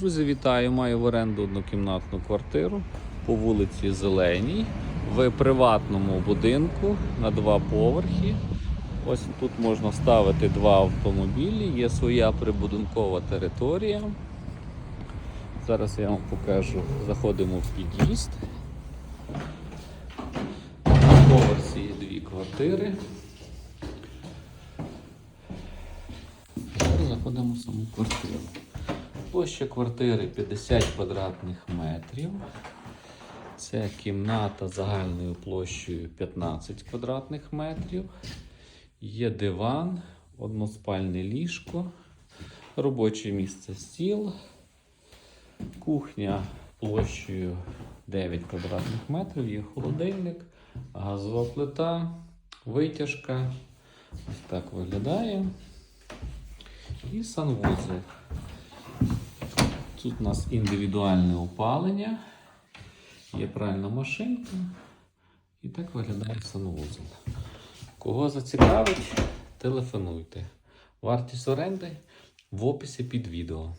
Друзі, вітаю! Маю в оренду однокімнатну квартиру по вулиці Зеленій в приватному будинку на два поверхи. Ось тут можна ставити два автомобілі, є своя прибудинкова територія. Зараз я вам покажу. Заходимо в під'їзд. На поверсі є дві квартири. Заходимо в саму квартиру. Площа квартири 50 квадратних метрів. Це кімната загальною площею 15 квадратних метрів. Є диван, односпальне ліжко, робоче місце стіл, кухня площею 9 квадратних метрів, є холодильник, газова плита, витяжка. Ось так виглядає. І санвузол. Тут у нас індивідуальне опалення, є пральна машинка. І так виглядає санвузол. Кого зацікавить, телефонуйте. Вартість оренди в описі під відео.